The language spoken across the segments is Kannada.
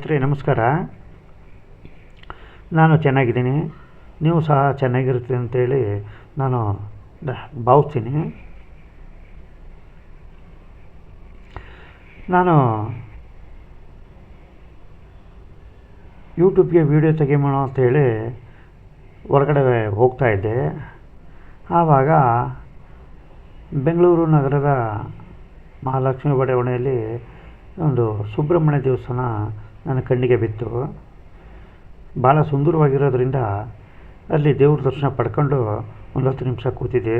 ಸ್ನೇಹಿತರೆ, ನಮಸ್ಕಾರ. ನಾನು ಚೆನ್ನಾಗಿದ್ದೀನಿ. ನೀವು ಸಹ ಚೆನ್ನಾಗಿರುತ್ತೆ ಅಂತೇಳಿ ನಾನು ಭಾವಿಸ್ತೀನಿ. ನಾನು ಯೂಟ್ಯೂಬ್ಗೆ ವೀಡಿಯೋ ತೆಗಿಯೋಣ ಅಂತೇಳಿ ಹೊರಗಡೆ ಹೋಗ್ತಾ ಇದ್ದೆ. ಆವಾಗ ಬೆಂಗಳೂರು ನಗರದ ಮಹಾಲಕ್ಷ್ಮಿ ಬಡಾವಣೆಯಲ್ಲಿ ಒಂದು ಸುಬ್ರಹ್ಮಣ್ಯ ದೇವಸ್ಥಾನ ನನ್ನ ಕಣ್ಣಿಗೆ ಬಿತ್ತು. ಭಾಳ ಸುಂದರವಾಗಿರೋದ್ರಿಂದ ಅಲ್ಲಿ ದೇವ್ರ ದರ್ಶನ ಪಡ್ಕೊಂಡು ಒಂದು ಹತ್ತು ನಿಮಿಷ ಕೂತಿದ್ದೆ.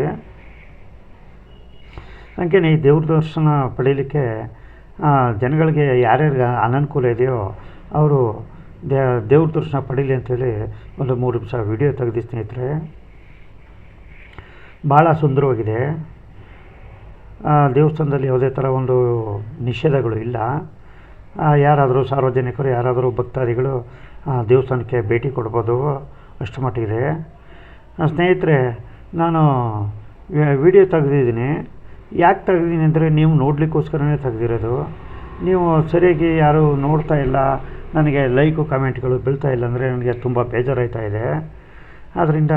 ಹಾಗೇನೆ ಈ ದೇವ್ರ ದರ್ಶನ ಪಡೀಲಿಕ್ಕೆ ಜನಗಳಿಗೆ ಯಾರ್ಯಾರಿಗೆ ಅನನುಕೂಲ ಇದೆಯೋ ಅವರು ದೇ, ದೇವ್ರ ದರ್ಶನ ಪಡೀಲಿ ಅಂತೇಳಿ ಒಂದು ಮೂರು ನಿಮಿಷ ವಿಡಿಯೋ ತೆಗೆದಿ ಸ್ನೇಹಿತರೆ. ಭಾಳ ಸುಂದರವಾಗಿದೆ. ದೇವಸ್ಥಾನದಲ್ಲಿ ಯಾವುದೇ ಥರ ಒಂದು ನಿಷೇಧಗಳು ಇಲ್ಲ. ಯಾರಾದರೂ ಸಾರ್ವಜನಿಕರು, ಯಾರಾದರೂ ಭಕ್ತಾದಿಗಳು ದೇವಸ್ಥಾನಕ್ಕೆ ಭೇಟಿ ಕೊಡ್ಬೋದು ಅಷ್ಟು ಮಟ್ಟಿಗಿದೆ. ಸ್ನೇಹಿತರೆ, ನಾನು ವಿಡಿಯೋ ತೆಗೆದಿದ್ದೀನಿ. ಯಾಕೆ ತೆಗೆದಿದ್ದೀನಿ ಅಂದರೆ ನೀವು ನೋಡಲಿಕ್ಕೋಸ್ಕರನೇ ತೆಗೆದಿರೋದು. ನೀವು ಸರಿಯಾಗಿ ಯಾರೂ ನೋಡ್ತಾ ಇಲ್ಲ, ನನಗೆ ಲೈಕು, ಕಮೆಂಟ್ಗಳು ಬೀಳ್ತಾ ಇಲ್ಲ ಅಂದರೆ ನನಗೆ ತುಂಬ ಬೇಜಾರಾಯ್ತಾ ಇದೆ. ಆದ್ದರಿಂದ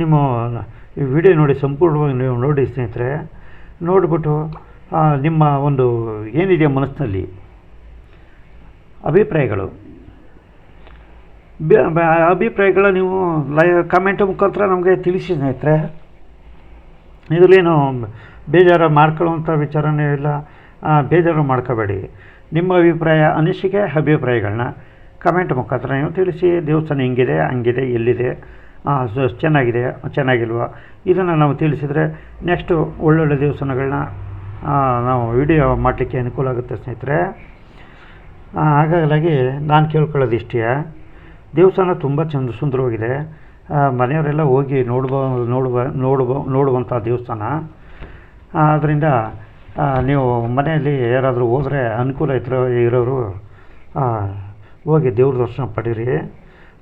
ನಿಮ್ಮ ಈ ವಿಡಿಯೋ ನೋಡಿ ಸಂಪೂರ್ಣವಾಗಿ ನೀವು ನೋಡಿ ಸ್ನೇಹಿತರೆ, ನೋಡಿಬಿಟ್ಟು ನಿಮ್ಮ ಒಂದು ಏನಿದೆ ಮನಸ್ಸಿನಲ್ಲಿ ಅಭಿಪ್ರಾಯಗಳು? ಅಭಿಪ್ರಾಯಗಳ ನೀವು ಲೈ ಕಮೆಂಟ್ ಮುಖಾಂತರ ನಮಗೆ ತಿಳಿಸಿ ಸ್ನೇಹಿತರೆ. ಇದರಲ್ಲೇನು ಬೇಜಾರು ಮಾಡ್ಕೊಳ್ಳುವಂಥ ವಿಚಾರನೇ ಇಲ್ಲ. ಬೇಜಾರು ಮಾಡ್ಕೋಬೇಡಿ. ನಿಮ್ಮ ಅಭಿಪ್ರಾಯ, ಅನಿಸಿಕೆ, ಅಭಿಪ್ರಾಯಗಳನ್ನ ಕಮೆಂಟ್ ಮುಖಾಂತರ ನೀವು ತಿಳಿಸಿ. ದೇವಸ್ಥಾನ ಹಿಂಗಿದೆ, ಹಂಗಿದೆ, ಎಲ್ಲಿದೆ ಚೆನ್ನಾಗಿದೆ, ಚೆನ್ನಾಗಿಲ್ವಾ? ಇದನ್ನು ನಾವು ತಿಳಿಸಿದರೆ ನೆಕ್ಸ್ಟು ಒಳ್ಳೊಳ್ಳೆ ದೇವಸ್ಥಾನಗಳನ್ನ ನಾವು ವಿಡಿಯೋ ಮಾಡಲಿಕ್ಕೆ ಅನುಕೂಲ ಆಗುತ್ತೆ ಸ್ನೇಹಿತರೆ. ಹಾಗಾಗಿ ನಾನು ಕೇಳ್ಕೊಳ್ಳೋದು ಇಷ್ಟೇ. ದೇವಸ್ಥಾನ ತುಂಬ ಚಂದ ಸುಂದರವಾಗಿದೆ. ಮನೆಯವರೆಲ್ಲ ಹೋಗಿ ನೋಡ್ಬ ನೋಡುವ ನೋಡುವ ನೋಡುವಂಥ ದೇವಸ್ಥಾನ. ಆದ್ದರಿಂದ ನೀವು ಮನೆಯಲ್ಲಿ ಯಾರಾದರೂ ಹೋದರೆ ಅನುಕೂಲ ಇರೋ ಇರೋರು ಹೋಗಿ ದೇವ್ರ ದರ್ಶನ ಪಡೀರಿ.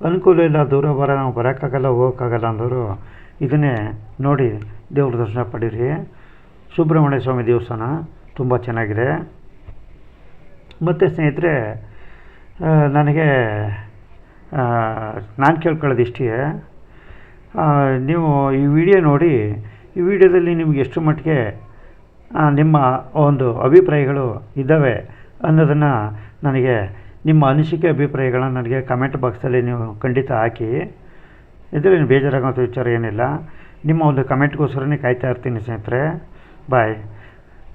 ಅನುಕೂಲ ಇಲ್ಲ ದೂರ ಬರ ನಾವು ಬರೋಕ್ಕಾಗಲ್ಲ, ಹೋಗೋಕ್ಕಾಗಲ್ಲ ಅಂದವರು ಇದನ್ನೇ ನೋಡಿ ದೇವ್ರ ದರ್ಶನ ಪಡೀರಿ. ಸುಬ್ರಹ್ಮಣ್ಯ ಸ್ವಾಮಿ ದೇವಸ್ಥಾನ ತುಂಬ ಚೆನ್ನಾಗಿದೆ. ಮತ್ತು ಸ್ನೇಹಿತರೆ ನನಗೆ ನಾನು ಕೇಳ್ಕೊಳ್ಳೋದು ಇಷ್ಟೇ ನೀವು ಈ ವಿಡಿಯೋ ನೋಡಿ, ಈ ವಿಡಿಯೋದಲ್ಲಿ ನಿಮ್ಗೆ ಎಷ್ಟು ಮಟ್ಟಿಗೆ ನಿಮ್ಮ ಒಂದು ಅಭಿಪ್ರಾಯಗಳು ಇದ್ದಾವೆ ಅನ್ನೋದನ್ನು ನನಗೆ, ನಿಮ್ಮ ಅನಿಸಿಕೆ ಅಭಿಪ್ರಾಯಗಳನ್ನ ನನಗೆ ಕಮೆಂಟ್ ಬಾಕ್ಸಲ್ಲಿ ನೀವು ಖಂಡಿತ ಹಾಕಿ. ಇದರಲ್ಲಿ ಬೇಜಾರಾಗೋಂಥ ವಿಚಾರ ಏನಿಲ್ಲ. ನಿಮ್ಮ ಒಂದು ಕಮೆಂಟ್ಗೋಸ್ಕರನೇ ಕಾಯ್ತಾ ಇರ್ತೀನಿ ಸ್ನೇಹಿತರೆ. ಬಾಯ್.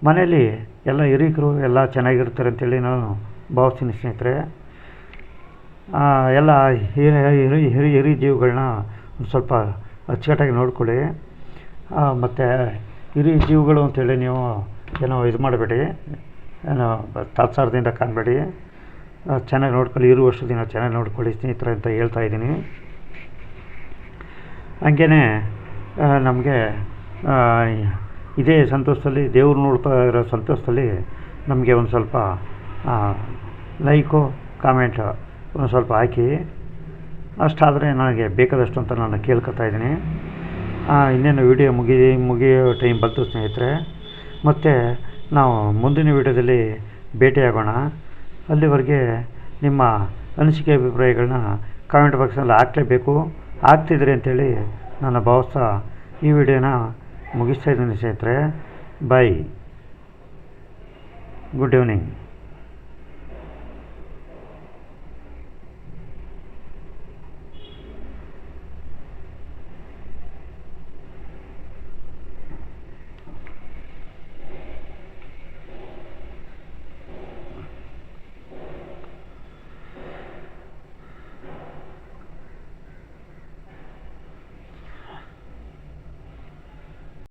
ಮನೆಯಲ್ಲಿ ಎಲ್ಲ ಹಿರಿಕರು ಎಲ್ಲ ಚೆನ್ನಾಗಿರ್ತಾರೆ ಅಂತೇಳಿ ನಾನು ಭಾವಿಸ್ತೀನಿ ಸ್ನೇಹಿತರೆ. ಎಲ್ಲ ಹಿರಿ ಹಿರಿ ಹಿರಿ ಜೀವಗಳನ್ನ ಒಂದು ಸ್ವಲ್ಪ ಅಚ್ಚುಕಟ್ಟಾಗಿ ನೋಡಿಕೊಳ್ಳಿ. ಮತ್ತು ಹಿರಿ ಜೀವಗಳು ಅಂತೇಳಿ ನೀವು ಏನೋ ಇದು ಮಾಡಬೇಡಿ. ಏನೋ ತಾತ್ಸಾರದಿಂದ ಕಾಣಬೇಡಿ. ಚೆನ್ನಾಗಿ ನೋಡ್ಕೊಳ್ಳಿ ಇರುವ ವರ್ಷದಿಂದ ಚೆನ್ನಾಗಿ ನೋಡ್ಕೊಳ್ಳಿ ಸ್ನೇಹಿತರೆ ಅಂತ ಹೇಳ್ತಾ ಇದ್ದೀನಿ. ಹಂಗೇ ನಮಗೆ ಇದೇ ಸಂತೋಷದಲ್ಲಿ, ದೇವ್ರು ನೋಡ್ತಾ ಇರೋ ಸಂತೋಷದಲ್ಲಿ ನಮಗೆ ಒಂದು ಸ್ವಲ್ಪ ಲೈಕು, ಕಾಮೆಂಟ್ ಒಂದು ಸ್ವಲ್ಪ ಹಾಕಿ. ಅಷ್ಟಾದರೆ ನನಗೆ ಬೇಕಾದಷ್ಟು ಅಂತ ನಾನು ಕೇಳ್ಕೊತಾ ಇದ್ದೀನಿ. ಇನ್ನೇನು ವಿಡಿಯೋ ಮುಗಿ, ಮುಗಿಯೋ ಟೈಮ್ ಬಂತು ಸ್ನೇಹಿತರೆ. ಮತ್ತು ನಾವು ಮುಂದಿನ ವಿಡಿಯೋದಲ್ಲಿ ಭೇಟಿಯಾಗೋಣ. ಅಲ್ಲಿವರೆಗೆ ನಿಮ್ಮ ಅನಿಸಿಕೆ ಅಭಿಪ್ರಾಯಗಳನ್ನ ಕಾಮೆಂಟ್ ಬಾಕ್ಸಲ್ಲಿ ಹಾಕಲೇಬೇಕು. ಹಾಕ್ತಿದ್ರಿ ಅಂತೇಳಿ ನಾನು ಭಾವಿಸ್ತಾ ಈ ವಿಡಿಯೋನ ಮುಗಿಸ್ತಾ ಇದ್ದೀನಿ ಸ್ನೇಹಿತರೆ. Bye good evening